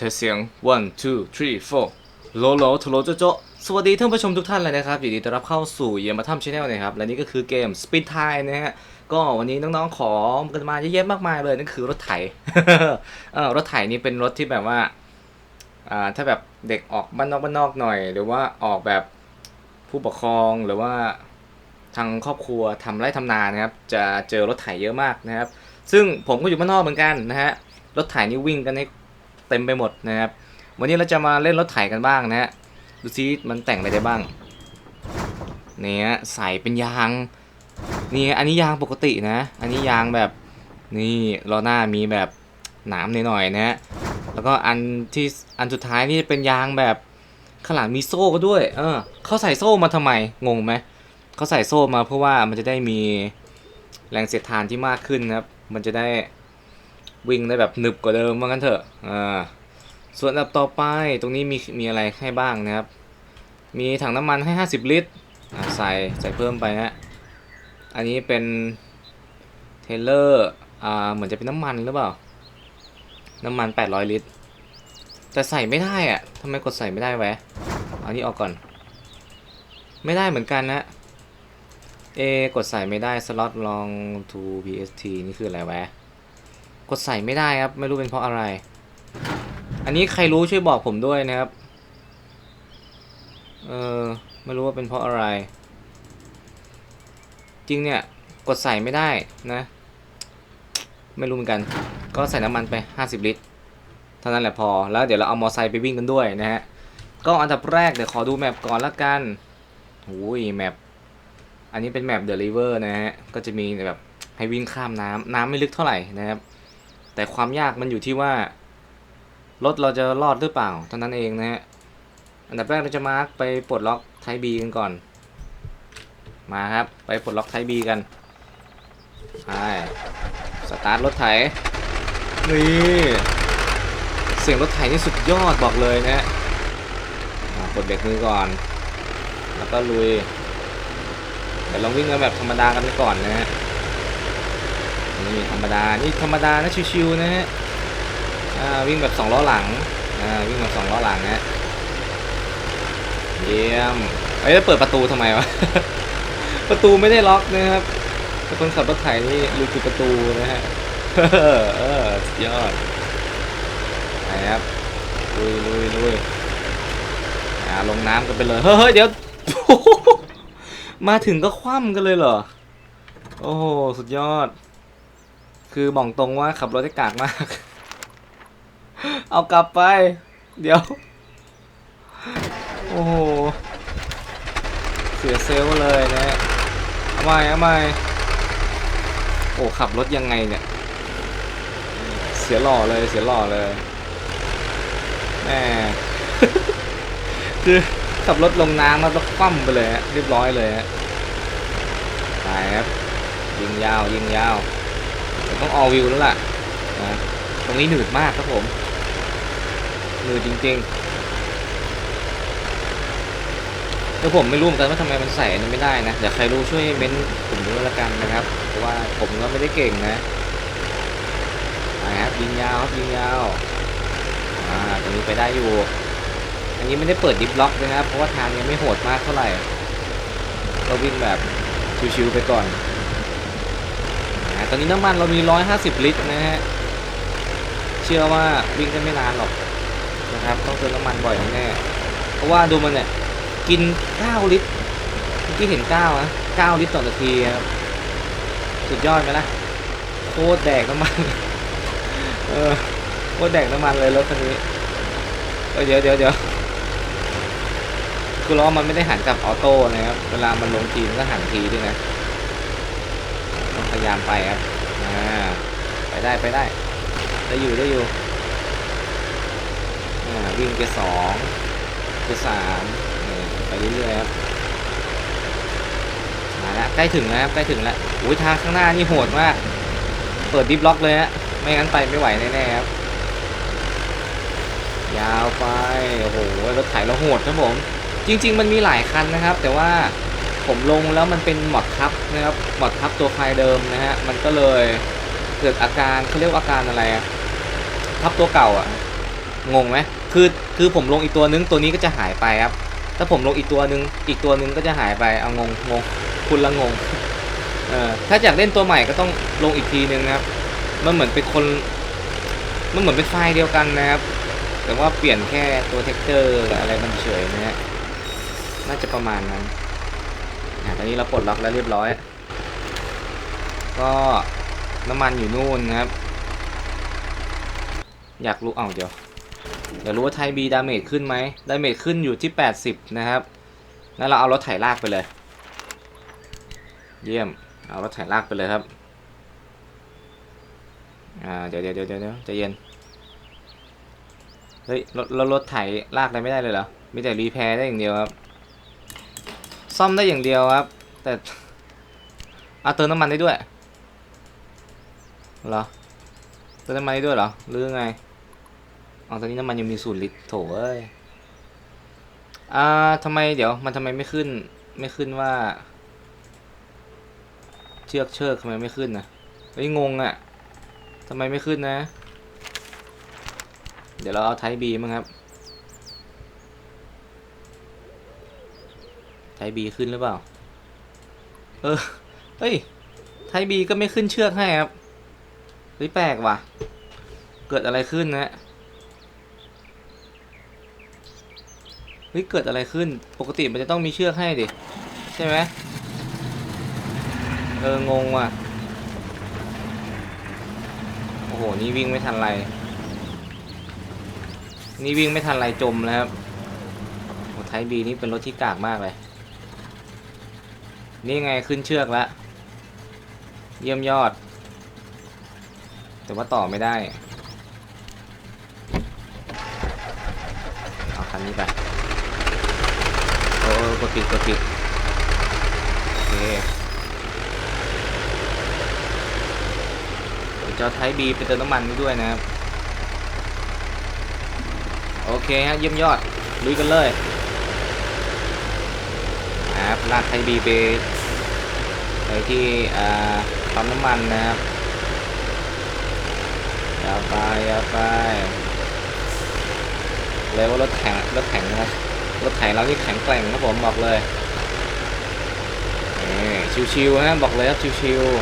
เทสเสียง one two three four โลโลทโลโจโจสวัสดีท่านผู้ชมทุกท่านเลยนะครับยินดีต้อนรับเข้าสู่เยมาทัมชาแนลนะครับ และนี่ก็คือเกม Speed Time นะฮะ ก็วันนี้น้องๆ ขอกันมาเยอะแยะมากมายเลยนั่นคือรถไถเออรถไถนี่เป็นรถที่แบบว่า อ่า ถ้าแบบเด็กออกบ้านนอกบ้านนอกหน่อย หรือว่าออกแบบผู้ปกครองหรือว่าทางครอบครัวทำไร่ทำนานะครับ จะเจอรถไถเยอะมากนะครับ ซึ่งผมก็อยู่บ้านนอกเหมือนกันนะฮะ รถไถนี่วิ่งกันให้ เต็มไปหมดนะครับ วันนี้เราจะมาเล่นรถไถกันบ้างนะฮะดูซิมันแต่งอะไรได้บ้างเนี่ยใส่เป็นยางนี่อันนี้ยางปกตินะ อันนี้ยางแบบนี่ล้อหน้ามีแบบหนามหน่อยๆนะฮะแล้วก็อันที่อันสุดท้ายนี่เป็นยางแบบข้างหลังมีโซ่ก็ด้วยเออเขาใส่โซ่มาทำไมงงไหมเขาใส่โซ่มาเพราะว่ามันจะได้มีแรงเสียดทานที่มากขึ้นนะครับ มันจะได้ วิ่งได้แบบหนึบกว่าเดิมว่างั้นเถอะอ่าส่วนอันดับต่อไปตรงนี้มีมีอะไรให้บ้างนะครับ มีถังน้ำมันให้ 50 ลิตรอะใส่ใส่เพิ่มไปฮะอันนี้เป็นเทเลอร์อ่าเหมือนจะเป็นน้ำมันหรือเปล่า น้ำมัน 800 ลิตร แต่ใส่ไม่ได้อะทำไมกดใส่ไม่ได้แวะเอานี้ออกก่อน ไม่ได้เหมือนกันนะเอกดใส่ไม่ได้สล็อตลอง to pst นี่คืออะไรแวะ กดใส่ไม่ได้ครับ ไม่รู้เป็นเพราะอะไร อันนี้ใครรู้ช่วยบอกผมด้วยนะครับ เออไม่รู้ว่าเป็นเพราะอะไร จริงเนี่ยกดใส่ไม่ได้นะ ไม่รู้เหมือนกัน ก็ใส่น้ำมันไป 50 ลิตร เท่านั้นแหละพอ แล้วเดี๋ยวเราเอามอไซค์ไปวิ่งกันด้วยนะฮะ ก็อันดับแรกเดี๋ยวขอดูแมปก่อนละกันโอ้ยแมปอันนี้เป็นแมปเดลิเวอร์นะฮะ ก็จะมีแบบให้วิ่งข้ามน้ำ น้ำไม่ลึกเท่าไหร่นะครับ แต่ความยากมันอยู่ที่ว่ารถเราจะรอดหรือเปล่าเท่านั้นเองนะฮะอันดับแรกเราจะมาร์กไปปลดล็อกไทบีกันก่อน มาครับ ไปปลดล็อกไทบีกันไปสตาร์ทรถไถนี่เสียงรถไถนี่สุดยอดบอกเลยนะฮะกดเบรกมือก่อน แล้วก็ลุยเดี๋ยวลองวิ่งกันแบบธรรมดากันไปก่อนนะฮะ นี่ธรรมดา นี่ธรรมดานะชิวๆนะฮะวิ่งแบบสองล้อหลังวิ่งแบบสองล้อหลังนะเยี่ยมเอ้ยเปิดประตูทำไมวะ ประตูไม่ได้ล็อกนะครับคนขับรถไถนี่ลืมปิดประตูนะฮะเออสุดยอดไปครับลุยลุยลุยอ่าลงน้ำกันไปเลย เฮ้ยเดี๋ยว มาถึงก็คว่ำกันเลยเหรอ โอ้โห สุดยอด คือบอกตรงว่าขับรถได้กากมาก เอากลับไป เดี๋ยว โอ้โห เสียเซลเลยนะเอาใหม่เอาใหม่โอ้ขับรถยังไงเนี่ย เสียหล่อเลยเสียหล่อเลยแหมคือขับรถลงน้ำแล้วก็คว่ำไปเลยฮะเรียบร้อยเลยฮะไปครับยิงยาวยิงยาว ต้องออวิวแล้วล่ะนะตรงนี้หนืดมากครับผมหนืดจริงๆแล้วผมไม่รู้เหมือนกันว่าทำไมมันใส่อันนี้ไม่ได้นะเดี๋ยวใครรู้ช่วยเม้นผมด้วยละกันนะครับ เพราะว่าผมก็ไม่ได้เก่งนะไปครับยิงยาวครับยิงยาวอ่าตรงนี้ไปได้อยู่ อันนี้ไม่ได้เปิดดิฟล็อกนะครับ เพราะว่าทางยังไม่โหดมากเท่าไหร่ก็วิ่งแบบชิวๆไปก่อน ตอนนี้น้ำมันเรามี 150 ลิตรนะฮะ เชื่อว่าวิ่งกันไม่นานหรอกนะครับ ต้องเติมน้ำมันบ่อยแน่ เพราะว่าดูมันเนี่ย กิน 9 ลิตรเมื่อกี้เห็น9นะ9ลิตรต่อนาทีครับ สุดยอดไหมล่ะ โคตรแดกน้ำมัน เออ โคตรแดกน้ำมันเลยรถคันนี้เออเดี๋ยวเดี๋ยวเดี๋ยวคือล้อมันไม่ได้หันกลับออโต้นะครับ เวลามันลงทีมันก็หันทีด้วยนะ ยายามไปครับอ่าไปได้ไปได้ได้อยู่ได้อยู่อ่าวิ่งไปสองไปสามไปเรื่อยๆครับมาแล้วใกล้ถึงแล้วครับใกล้ถึงแล้วอุ้ยทางข้างหน้านี่โหดมาก เปิดดิฟล็อกเลยฮะไม่งั้นไปไม่ไหวแน่ๆครับยาวไปโอ้โหรถไถเราโหดครับผม จริง ๆ มันมีหลายคันนะครับ แต่ว่า ผมลงแล้วมันเป็นหมอดทับนะครับหมอดทับตัวไฟล์เดิมนะฮะมันก็เลยเกิดอาการเขาเรียกว่าอาการอะไรทับตัวเก่าอะงงไหมคือคือผมลงอีกตัวนึงตัวนี้ก็จะหายไปครับถ้าผมลงอีกตัวนึงอีกตัวนึงก็จะหายไปเอางงงงคุณละงงเออถ้าอยากเล่นตัวใหม่ก็ต้องลงอีกทีนึงนะครับมันเหมือนเป็นคนมันเหมือนเป็นไฟล์เดียวกันนะครับ แต่ว่าเปลี่ยนแค่ตัวเท็กเจอร์อะไรมันเฉยนะฮะน่าจะประมาณนั้น ตอนนี้เราปลดล็อกแล้วเรียบร้อย ก็น้ำมันอยู่นู่นนะครับ อยากรู้เอ้าเดี๋ยวอยากรู้ว่าไทยบีดาเมจขึ้นไหมดาเมจขึ้นอยู่ที่ 80 นะครับงั้นเราเอารถไถลากไปเลย เยี่ยม เอารถไถลากไปเลยครับ อ่า เดี๋ยวเดี๋ยวเดี๋ยวเดี๋ยวใจเย็น เฮ้ยรถรถรถไถลากอะไรไม่ได้เลยเหรอ มีแต่รีแพร์ได้อย่างเดียวครับ ซ่อมได้อย่างเดียวครับ แต่อาเติมน้ำมันได้ด้วยเหรอเติมน้ำมันได้ด้วยเหรอหรือไงอ๋อตอนนี้น้ำมันยังมีศูนย์ลิตรโถเอ้ยอ่าทำไมเดี๋ยวมันทำไมไม่ขึ้นไม่ขึ้นว่าเชือกเชือกทำไมไม่ขึ้นนะเฮ้ยงงอะ่ะทำไมไม่ขึ้นนะ เดี๋ยวเราเอาไทบีมั้งครับ ไทบีขึ้นหรือเปล่า เออ เฮ้ย ไทบีก็ไม่ขึ้นเชือกให้ครับ เฮ้ยแปลกว่ะ เกิดอะไรขึ้นนะ เฮ้ยเกิดอะไรขึ้น ปกติมันจะต้องมีเชือกให้ดิ ใช่ไหมเออ งงว่ะ โอ้โห นี่วิ่งไม่ทันไร นี่วิ่งไม่ทันไรจมแล้วครับโอ้ไทยบีนี่เป็นรถที่กากมากเลย นี่ไงขึ้นเชือกแล้วเยี่ยมยอด แต่ว่าต่อไม่ได้ เอาคันนี้ไปโอ้กดปิดกดปิดโอเคเดี๋ยวจะเอาไทบีไปเติมน้ำมันด้วยนะครับ โอเคฮะเยี่ยมยอดลุยกันเลย ลากไทบีไปไปที่อ่าปั๊มน้ำมันนะครับอยาไปอยาไปเลยว่ารถแข็งรถแข็งนะครับรถไถเรานี่แข็งแกร่งนะผมบอกเลยชิวๆนะบอกเลยครับชิวๆ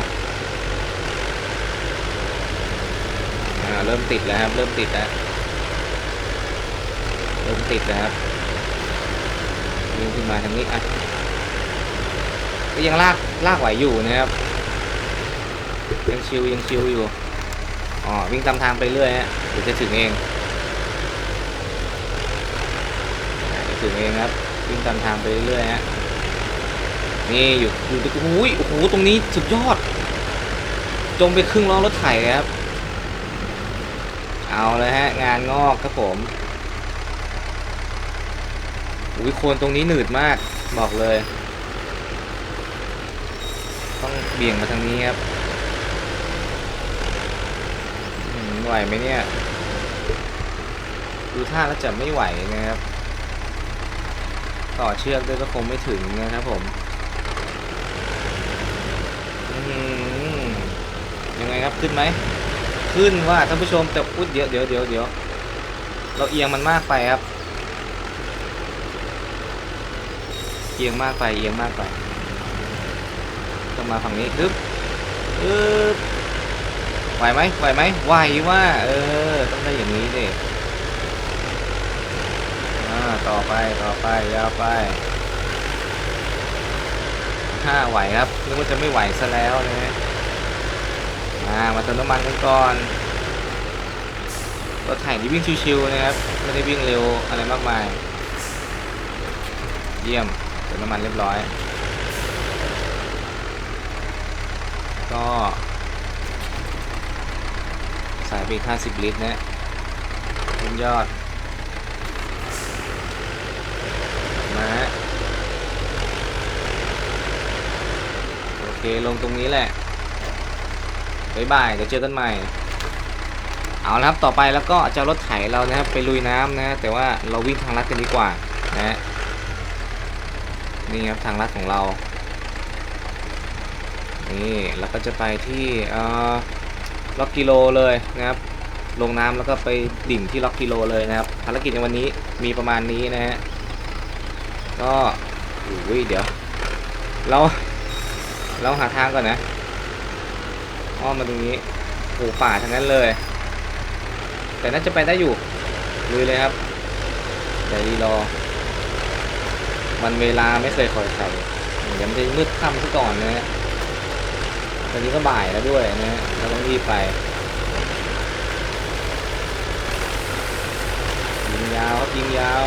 อาเริ่มติดแล้วครับเริ่มติดแล้วเริ่มติดแล้วครับวิ่งขึ้นมาทางนี้อะ ก็ยังลากลากไหวอยู่นะครับยังชิวยังชิวอยู่อ๋อวิ่งตามทางไปเรื่อยฮะเดี๋ยวจะถึงเองถึงเองครับวิ่งตามทางไปเรื่อยฮะนี่อยู่อยู่ตรงอุ้ยโอ้โหตรงนี้สุดยอด จมไปครึ่งล้อรถไถครับ เอาเลยฮะงานงอกครับผมอุ้ยโคนตรงนี้หนืดมากบอกเลย เบี่ยงมาทางนี้ครับไหวไหมเนี่ย ดูท่าแล้วจะไม่ไหวนะครับ ต่อเชือกด้วยก็คงไม่ถึงนะครับผมยังไงครับขึ้นไหม ขึ้นว่าท่านผู้ชมแต่อุ๊ยเดี๋ยวเดี๋ยวเดี๋ยวเดี๋ยวเราเอียงมันมากไปครับ เอียงมากไปเอียงมากไป ต้องมาฝั่งนี้ดึ๊บอึ๊บไหวไหมไหวไหมไหวว่าเออ ต้องได้อย่างนี้ดิอ่าต่อไปต่อไปยาวไปห้าไหวครับนึกว่าจะไม่ไหวซะแล้วนะฮะมามาเติมน้ำมันกันก่อนรถไถนี่วิ่งชิวๆนะครับไม่ได้วิ่งเร็วอะไรมากมาย เยี่ยมเติมน้ำมันเรียบร้อย ก็ใส่ไปอีก50 ลิตรนะเยี่ยมยอด มาฮะโอเค ลงตรงนี้แหละบ๊ายบายเดี๋ยวเจอกันใหม่ เอาละครับ ต่อไปแล้วก็จะรถไถเรานะครับ ไปลุยน้ำนะ แต่ว่าเราวิ่งทางลัดกันดีกว่านะฮะนี่ครับทางลัดของเรา นี่แล้วก็จะไปที่ล็อกกิโลเลยนะครับ ลงน้ำแล้วก็ไปดิ่งที่ล็อกกิโลเลยนะครับภารกิจในวันนี้มีประมาณนี้นะฮะก็อุ้ยเดี๋ยว เราเราหาทางก่อนนะอ้อมมาตรงนี้โอ้ป่าทั้งนั้นเลย แต่น่าจะไปได้อยู่ลุยเลยครับเดี๋ยวรีรอวันเวลาไม่เคยคอยใครเดี๋ยวมันจะมืดค่ำซะก่อนนะฮะ ตอนนี้ก็บ่ายแล้วด้วยนะฮะเราต้องรีบไปยิงยาวครับยิงยาว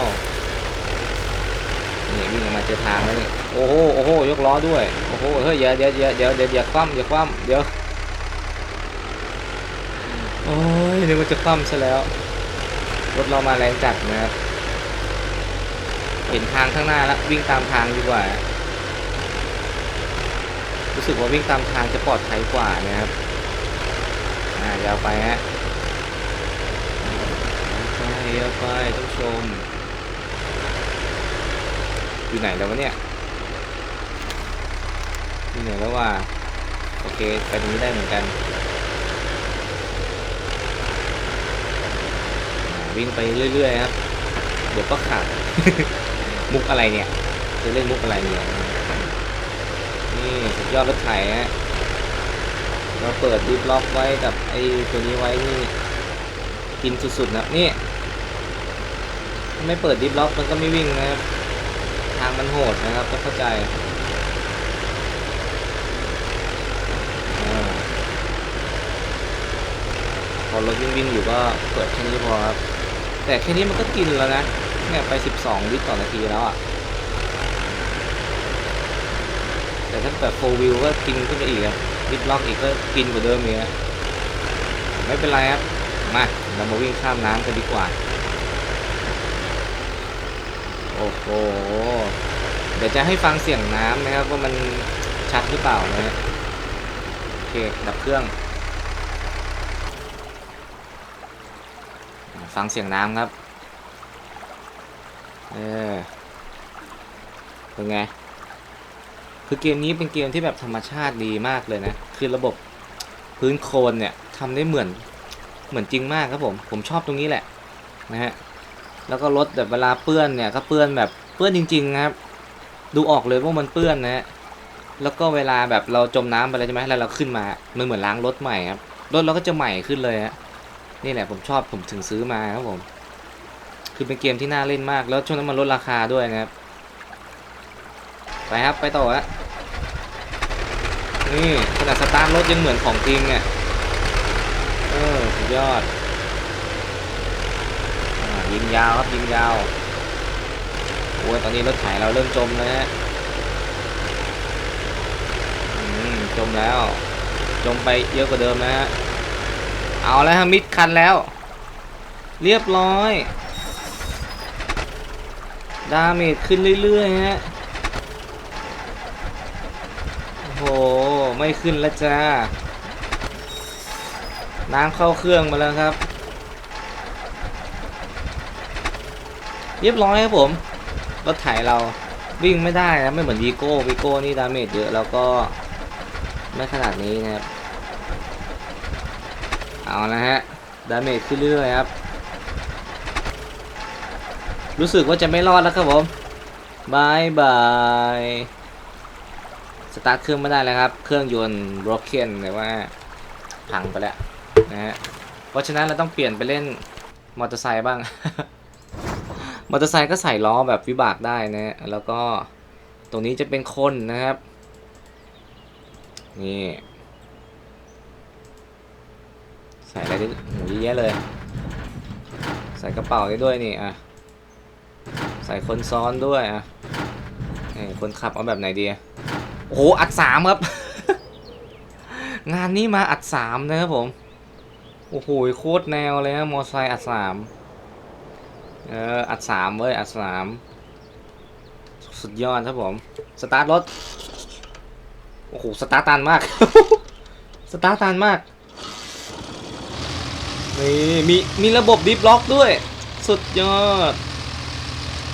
นี่วิ่งออกมาเจอทางแล้วนี่โอ้โหโอ้โหยกล้อด้วยโอ้โหเฮ้ยเดี๋ยวเดี๋ยวเดี๋ยวเดี๋ยวเดี๋ยวอย่าคว่ำอย่าคว่ำเดี๋ยวโอ้ยนึกว่าจะคว่ำซะแล้วรถเรามาแรงจัดนะครับเห็นทางข้างหน้าแล้ววิ่งตามทางดีกว่า รู้สึกว่าวิ่งตามทางจะปลอดภัยกว่านะครับอ่ายาวไปฮะยาวไปยวไปท่านชม อยู่ไหนแล้ววะเนี่ย อยู่ไหนแล้วว่า โอเค ไปตรงนี้ได้เหมือนกัน วิ่งไปเรื่อยๆครับ เดี๋ยวก็ขาด มุกอะไรเนี่ย จะเล่นมุกอะไรเนี่ย นี่สุดยอดรถไถฮะเราเปิดดิฟล็อกไว้กับไอ้ตัวนี้ไว้นี่กินสุดๆนะนี่ไม่เปิดดิฟล็อกมันก็ไม่วิ่งนะครับ ทางมันโหดนะครับต้องเข้าใจพอรถวิ่งวิ่งอยู่ก็เปิดแค่นี้พอครับ แต่แค่นี้มันก็กินแล้วนะเนี่ยไป 12ลิตต่อนาทีแล้วอะ แต่ถ้าแบบโฟวิวก็กินขึ้นไปอีกครับลิตรล็อกอีกก็กินกว่าเดิมอีกอะไม่เป็นไรครับ มาเรามาวิ่งข้ามน้ำกันดีกว่า โอ้โห เดี๋ยวจะให้ฟังเสียงน้ำนะครับว่ามันชัดหรือเปล่านะฮะโอเค ดับเครื่อง ฟังเสียงน้ำครับ เออเป็นไง คือเกมนี้เป็นเกมที่แบบธรรมชาติดีมากเลยนะ คือระบบพื้นโคลนเนี่ยทำได้เหมือนเหมือนจริงมากครับผม ผมชอบตรงนี้แหละนะฮะ แล้วก็รถแบบเวลาเปื้อนเนี่ยก็เปื้อนแบบเปื้อนจริงๆนะครับ ดูออกเลยว่ามันเปื้อนนะฮะ แล้วก็เวลาแบบเราจมน้ำไปแล้วใช่ไหมแล้วเราขึ้นมา มันเหมือนล้างรถใหม่ครับ รถเราก็จะใหม่ขึ้นเลยฮะ นี่แหละผมชอบผมถึงซื้อมาครับผม คือเป็นเกมที่น่าเล่นมาก แล้วช่วงนั้นมันลดราคาด้วยนะครับ ไปครับไปต่อฮะนี่ขนาดสตาร์ทรถยังเหมือนของจริงอะเออสุดยอดอยิงยาวครับยิงยาวโอ้ยตอนนี้รถไถเราเริ่มจมแล้วฮะจมแล้ว จมไปเยอะกว่าเดิมนะฮะเอาแล้วฮะมิดคันแล้ว เรียบร้อย ดาเมจขึ้นเรื่อยๆฮะ โอ้โห ไม่ขึ้นแล้วจ้า น้ำเข้าเครื่องมาแล้วครับ เรียบร้อยครับผม รถไถเราวิ่งไม่ได้นะไม่เหมือนวีโก้วีโก้นี่ดาเมจเยอะแล้วก็ไม่ขนาดนี้นะครับ เอาละฮะ ดาเมจขึ้นเรื่อยๆครับ รู้สึกว่าจะไม่รอดแล้วครับผมบายบาย สตาร์ทเครื่องไม่ได้แล้วครับ เครื่องยนต์ broken แต่ว่าพังไปแล้วนะฮะ เพราะฉะนั้นเราต้องเปลี่ยนไปเล่นมอเตอร์ไซค์บ้าง มอเตอร์ไซค์ก็ใส่ล้อแบบวิบากได้นะฮะ แล้วก็ตรงนี้จะเป็นคนนะครับ นี่ ใส่อะไรได้โหเยอะแยะเลย ใส่กระเป๋าได้ด้วยนี่อะ ใส่คนซ้อนด้วยอะคนขับเอาแบบไหนดีอะ โอ้โหอัดสามครับ งานนี้มาอัดสามนะครับผม โอ้โหโคตรแนวเลยนะมอไซค์อัดสามเอออัดสามเว้ยอัดสามสุดยอดครับผม สตาร์ทรถ โอ้โห สตาร์ทตันมาก สตาร์ทตันมาก นี่มี มีระบบดิฟล็อกด้วย สุดยอด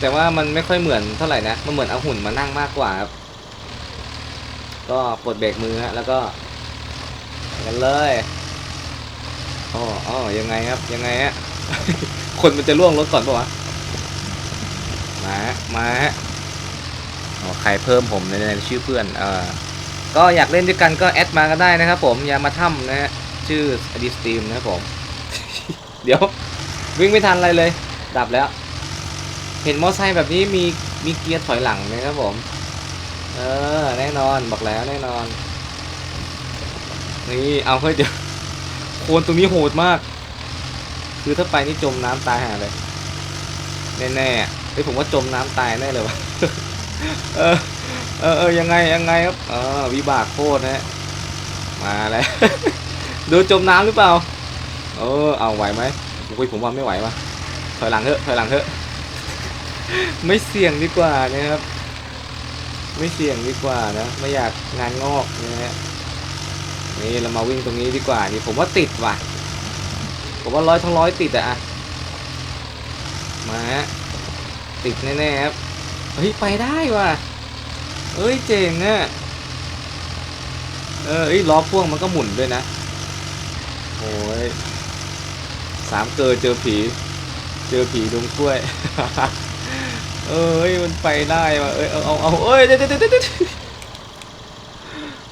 แต่ว่ามันไม่ค่อยเหมือนเท่าไหร่นะ มันเหมือนเอาหุ่นมานั่งมากกว่าครับ ก็ปลดเบรกมือฮะแล้วก็ไปกันเลยอ๋ออ๋อยังไงครับยังไงฮะ คนมันจะล่วงรถก่อนปะวะมาฮะมาฮะอ๋อใครเพิ่มผมในในชื่อเพื่อนเออก็อยากเล่นด้วยกันก็แอดมาก็ได้นะครับผมอย่ามาถ้ำนะฮะชื่ออดีสตรีมนะครับผม เดี๋ยว วิ่งไม่ทันอะไรเลย ดับแล้ว เห็นมอไซค์แบบนี้มีมีเกียร์ถอยหลังนะครับผม เออ แน่นอนบอกแล้วแน่นอน นี่เอาเฮ้ยเดี๋ยวโคนตรงนี้โหดมาก คือถ้าไปนี่จมน้ำตายหาเลยแน่ๆเฮ้ยผมว่าจมน้ำตายแน่เลยวะเออเออเออยังไงยังไงครับเออวิบากโคตรนะมาแล้วดูจมน้ำหรือเปล่า เออเอาไหวไหมโอ้ยผมว่าไม่ไหววะถอยหลังเถอะถอยหลังเถอะไม่เสี่ยงดีกว่านะครับ ไม่เสี่ยงดีกว่านะ ไม่อยากงานงอกนะฮะนี่เรามาวิ่งตรงนี้ดีกว่านี่ผมว่าติดว่ะ ผมว่าร้อยทั้งร้อยติดอะอะมาฮะติดแน่ๆครับเฮ้ยไปได้ว่ะเอ้ยเจ๋งอะเออเอ้ล้อพ่วงมันก็หมุนด้วยนะโอ้ยสามเกิดเจอผี เจอผีดงกล้วย เอ้ยมันไปได้ว่ะเอ้ยเอาเอาเอาเอ้ยเดี๋ยวเดี๋ยวเดี๋ยวเดี๋ยว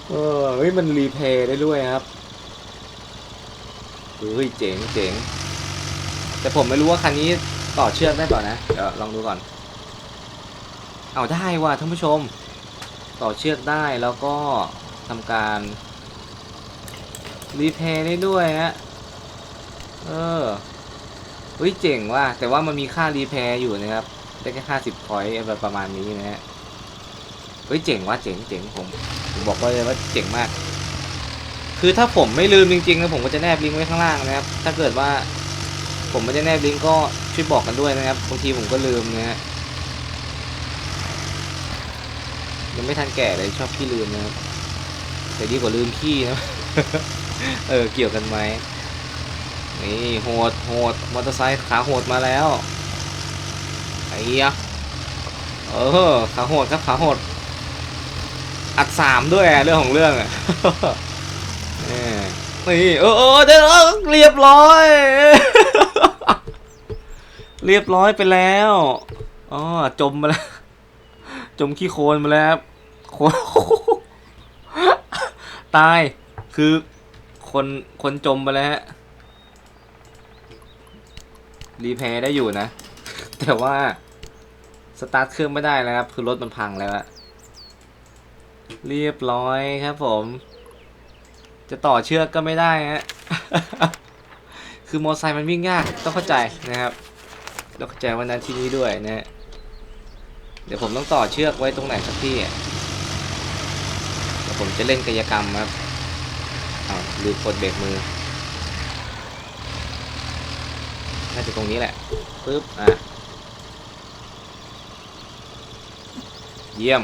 เออเฮ้ยมันรีเพย์ได้ด้วยครับเฮ้ยเจ๋งเจ๋งแต่ผมไม่รู้ว่าคันนี้ต่อเชือกได้เปล่านะเดี๋ยวลองดูก่อน เอาได้ว่ะท่านผู้ชม ต่อเชือกได้แล้วก็ทำการรีเพย์ได้ด้วยฮะเออเฮ้ยเจ๋งว่ะแต่ว่ามันมีค่ารีเพย์อยู่นะครับ ได้แค่ห้าสิบพอยต์อะไรประมาณนี้นะฮะเฮ้ยเจ๋งว่ะเจ๋งเจ๋งผมผมบอกเลยว่าเจ๋งมาก คือถ้าผมไม่ลืมจริงๆนะผมก็จะแนบลิงก์ไว้ข้างล่างนะครับ ถ้าเกิดว่า ผมไม่ได้แนบลิงก์ก็ช่วยบอกกันด้วยนะครับบางทีผมก็ลืมนะฮะยังไม่ทันแก่เลยชอบขี้ลืมนะครับแต่ดีกว่าลืมขี้นะเออเกี่ยวกันไหมนี่โหดโหดมอเตอร์ไซค์ขาโหดมาแล้ว อ้ยะเออขาโหดครับขาโหด อัดสามด้วยเรื่องของเรื่องอะนี่เออเออเดี๋ยวเรียบร้อย เรียบร้อยไปแล้วอ๋อจมมาแล้ว จมขี้โคลนมาแล้วครับโคลนตายคือคนคนจมไปแล้วฮะรีเพย์ได้อยู่นะ แต่ว่า สตาร์ทเครื่องไม่ได้แล้วครับคือรถมันพังแล้วอะเรียบร้อยครับผม จะต่อเชือกก็ไม่ได้ฮะคือมอไซค์มันวิ่งยากต้องเข้าใจนะครับต้องเข้าใจวันนั้นที่นี้ด้วยนะฮะเดี๋ยวผมต้องต่อเชือกไว้ตรงไหนสักที่เดี๋ยวผมจะเล่นกายกรรมครับอ้าวลืมกดเบรกมือน่าจะตรงนี้แหละปึ๊บอะ เยี่ยม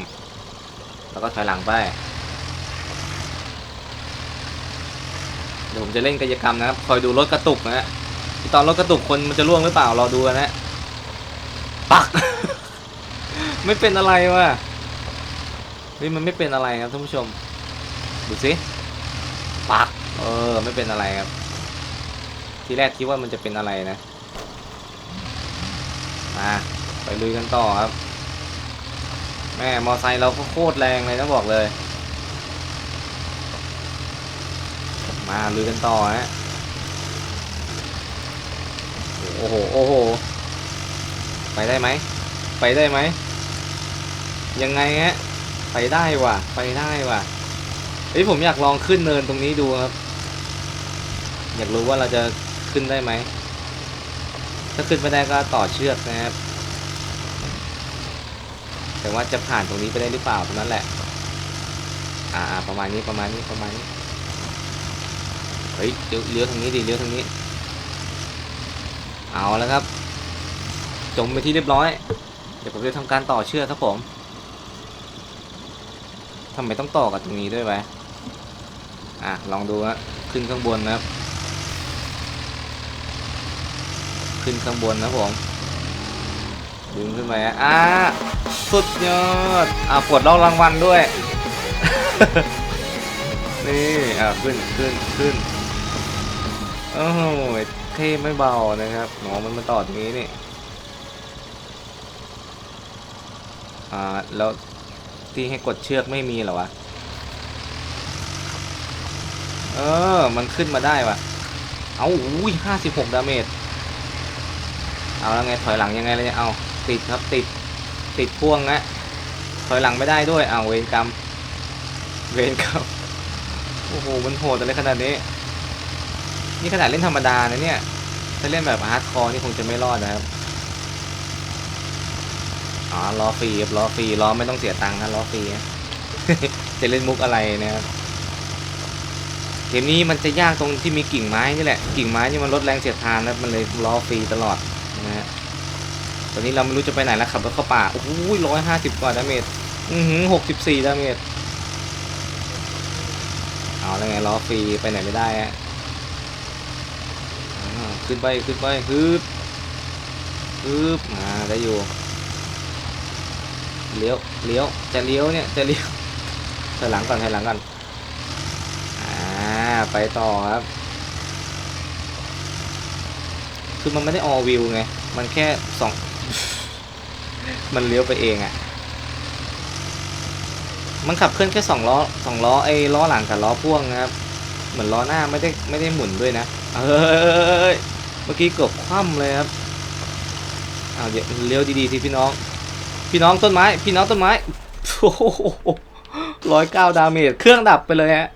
แล้วก็ถอยหลังไปเดี๋ยวผมจะเล่นกายกรรมนะครับ คอยดูรถกระตุกนะฮะตอนรถกระตุกคนมันจะล่วงหรือเปล่ารอดูกันนะปัก ไม่เป็นอะไรวะเฮ้ยมันไม่เป็นอะไรครับท่านผู้ชม ดูสิ ปัก เออ ไม่เป็นอะไรครับ ทีแรกคิดว่ามันจะเป็นอะไรนะ มา ไปลุยกันต่อครับ แม่มอไซค์เราก็โคตรแรงเลยนะบอกเลย มาลุยกันต่อฮะโอ้โหโอ้โหไปได้ไหมไปได้ไหมยังไงฮะไปได้ว่ะ ไปได้ว่ะเฮ้ยผมอยากลองขึ้นเนินตรงนี้ดูครับ อยากรู้ว่าเราจะขึ้นได้ไหม ถ้าขึ้นไม่ได้ก็ต่อเชือกนะครับ แต่ว่าจะผ่านตรงนี้ไปได้หรือเปล่าตรงนั้นแหละ อ่าๆประมาณนี้ประมาณนี้ประมาณนี้เฮ้ยเลี้ยวทางนี้ดิเลี้ยวทางนี้ เอาแล้วครับจมไปที่เรียบร้อย เดี๋ยวผมจะทำการต่อเชือกครับผมทำไมต้องต่อกับตรงนี้ด้วยวะอะลองดูฮะขึ้นข้างบนนะครับ ขึ้นข้างบนนะผม ดึงขึ้นไปฮะอ่าสุดยอด อ่าปวดรอบรางวัลด้วย นี่ อ่าขึ้นขึ้นขึ้นโอ้โหเท่ไม่เบานะครับหมอมันมาต่อตรงนี้นี่ อ่า แล้วที่ให้กดเชือกไม่มีเหรอวะ เออ มันขึ้นมาได้วะเอาอุ้ยห้าสิบหกดาเมจ เอาแล้วไงถอยหลังยังไงเลยเนี่ย เอา ติดครับติดติดพ่วงนะถอยหลังไม่ได้ด้วยเอาเวรกรรมเวรกรรมโอ้โหมันโหดอะไรขนาดนี้ นี่ขนาดเล่นธรรมดานะเนี่ย ถ้าเล่นแบบฮาร์ดคอร์นี่คงจะไม่รอดนะครับอ๋อล้อฟรีครับล้อฟรีล้อไม่ต้องเสียตังค์นะล้อฟรีจะเล่นมุกอะไรนะครับเกมนี้มันจะยากตรงที่มีกิ่งไม้นี่แหละกิ่งไม้นี่มันลดแรงเสียดทานนะมันเลยล้อฟรีตลอดนะฮะ ตอนนี้เราไม่รู้จะไปไหนแล้วขับรถเข้าป่า โอ้โหร้อยห้าสิบกว่าดาเมจ อือหือหกสิบสี่ดาเมจ เอาแล้วไงล้อฟรีไปไหนไม่ได้ฮะขึ้นไปขึ้นไปฮึบฮึบมาได้อยู่ เลี้ยวเลี้ยว จะเลี้ยวเนี่ย จะเลี้ยวถอยหลังก่อนถอยหลังก่อน อ่า ไปต่อครับ คือมันไม่ได้ all view ไง มันแค่สอง มันเลี้ยวไปเองอะ่ะ มันขับเคลื่อนแค่สองล้อสองล้อไอ้ล้อหลังกับล้อพ่วงนะครับ เหมือนล้อหน้าไม่ได้ไม่ได้หมุนด้วยนะเอ้ยเมื่อกี้เกือบคว่ำเลยครับเอาเดี๋ยวเลี้ยวดีๆสิพี่น้อง พี่น้องต้นไม้ พี่น้องต้นไม้โอ้โหร้อยเก้าดาเมจเครื่องดับไปเลยฮะ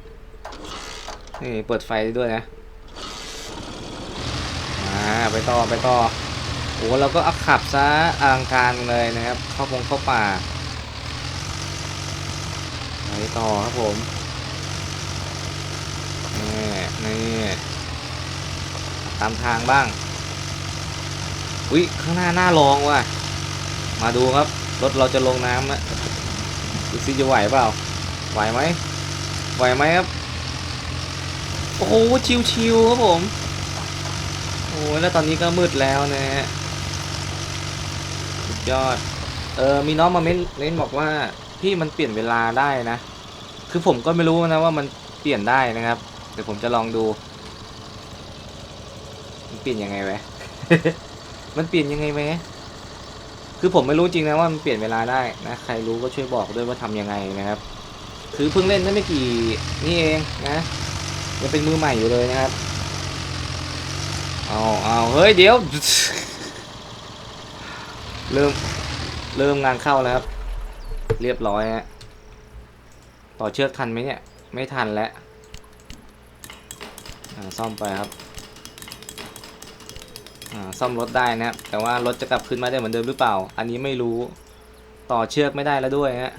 นี่เปิดไฟด้ด้วยนะ มาไปต่อไปต่อ โอ้เราก็อักขับซะอลังการเลยนะครับ เข้าพงเข้าป่าไปต่อครับผมนี่นี่ตามทางบ้างอุ้ยข้างหน้าหน้าลองว่ะ มาดูครับ รถเราจะลงน้ำนะดูซิจะไหวเปล่า ไหวไหมไหวไหมครับ โอ้โหชิวๆครับผม โอ้แล้วตอนนี้ก็มืดแล้วนะฮะ ยอด เออมีน้องมาเม้นเม้นบอกว่าพี่มันเปลี่ยนเวลาได้นะ คือผมก็ไม่รู้นะว่ามันเปลี่ยนได้นะครับ เดี๋ยวผมจะลองดู มันเปลี่ยนยังไงวะ มันเปลี่ยนยังไงไหมคือผมไม่รู้จริงนะว่ามันเปลี่ยนเวลาได้นะ ใครรู้ก็ช่วยบอกด้วยว่าทำยังไงนะครับ คือเพิ่งเล่นได้ไม่กี่นี่เองนะยังเป็นมือใหม่อยู่เลยนะครับ เอาเอาเฮ้ยเดี๋ยว เริ่มเริ่มงานเข้าแล้วครับ เรียบร้อยฮะต่อเชือกทันไหมเนี่ย ไม่ทันแล้วอ่าซ่อมไปครับอ่าซ่อมรถได้นะครับ แต่ว่ารถจะกลับคืนมาได้เหมือนเดิมหรือเปล่า อันนี้ไม่รู้ต่อเชือกไม่ได้แล้วด้วยฮะ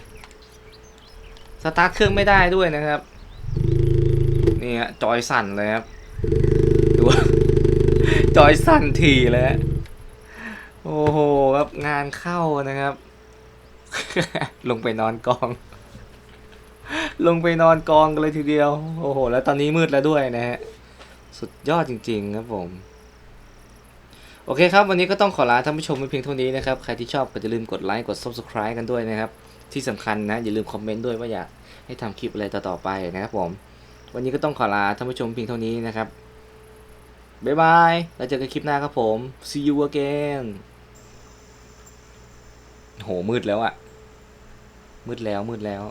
สตาร์ทเครื่องไม่ได้ด้วยนะครับนี่ฮะจอยสั่นเลยครับดูจอยสั่นทีเลยฮะ โอ้โหครับงานเข้านะครับ ลงไปนอนกอง ลงไปนอนกองกันเลยทีเดียว โอ้โห แล้วตอนนี้มืดแล้วด้วยนะฮะ สุดยอดจริง ๆ ครับผม โอเคครับ วันนี้ก็ต้องขอลาท่านผู้ชมไปเพียงเท่านี้นะครับ ใครที่ชอบก็อย่าลืมกดไลค์ กด subscribe กันด้วยนะครับ ที่สำคัญนะ อย่าลืมคอมเมนต์ด้วยว่าอยากให้ทำคลิปอะไรต่อๆไปนะครับผม วันนี้ก็ต้องขอลาท่านผู้ชมเพียงเท่านี้นะครับบ๊ายบาย แล้วเจอกันคลิปหน้าครับผม see you again โหมืดแล้วอะมืดแล้วมืดแล้ว